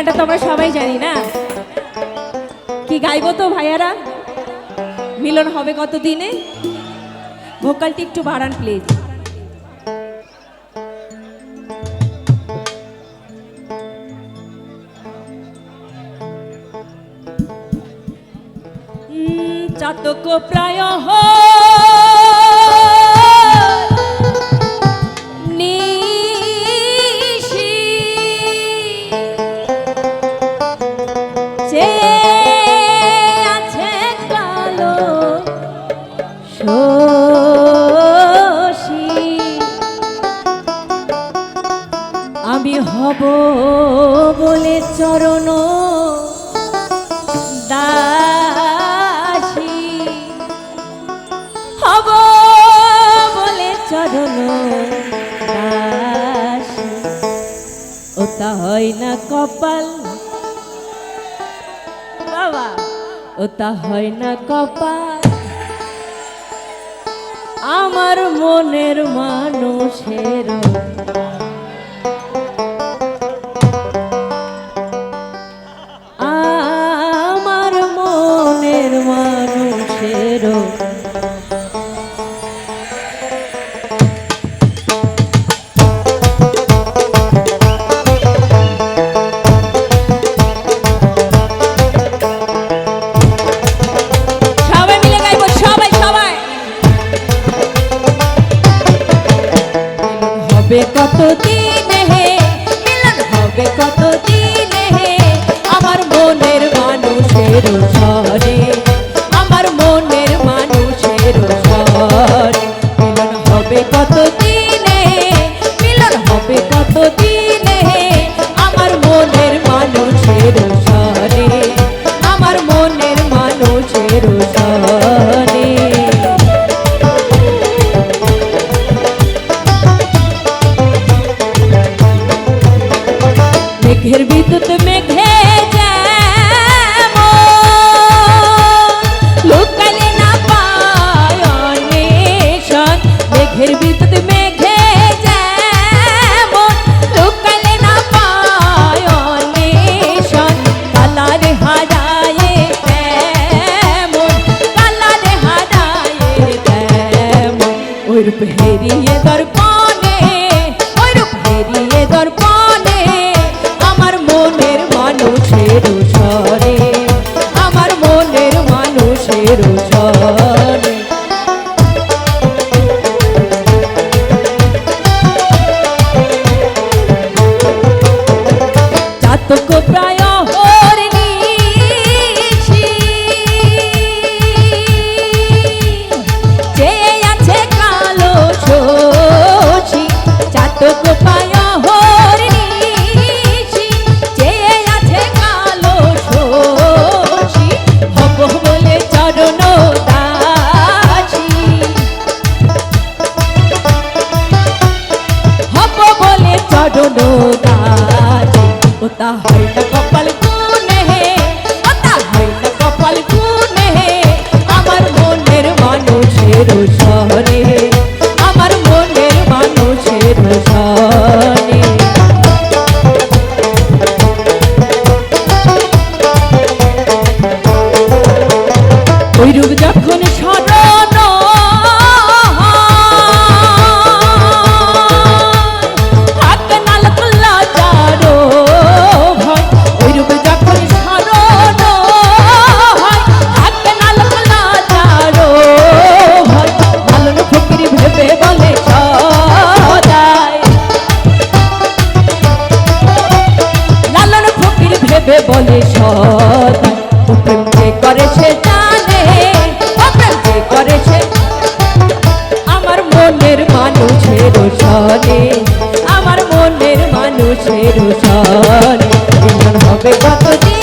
গানটা তো আমরা সবাই জানি না। কি গাইবো তো ভাইয়ারা? মিলন হবে কত দিনে ভোকালটি একটু বাড়ান প্লিজ চাতক প্রায় নিশি ওটা হয় না কপাল। বাবা। ওটা হয় না কপাল। আমার মনের মানুষের হবে কত দিন হে? মিলন হবে কত দিন হে? আমার মনের মানুষের সরে মেঘের বিদ্যুৎ মেঘে লুকালে না পায়। মেঘের বিদ্যুৎ মেঘে লুকালে না পায়। কালারে হারায়ে কালারে হারায়ে তেমন। ওই রূপ চাতক প্রায় হরিণীষি। যে ওটা হয় না কপাল গুনে হে ওটা হয় না কপাল গুনে হে আমার মনের মানুষের সদা প্রেম যে করে সে জানে প্রেম যে করে সে আমার মনের মানুষের সদে আমার মনের মানুষের সদে হবে কতদিন?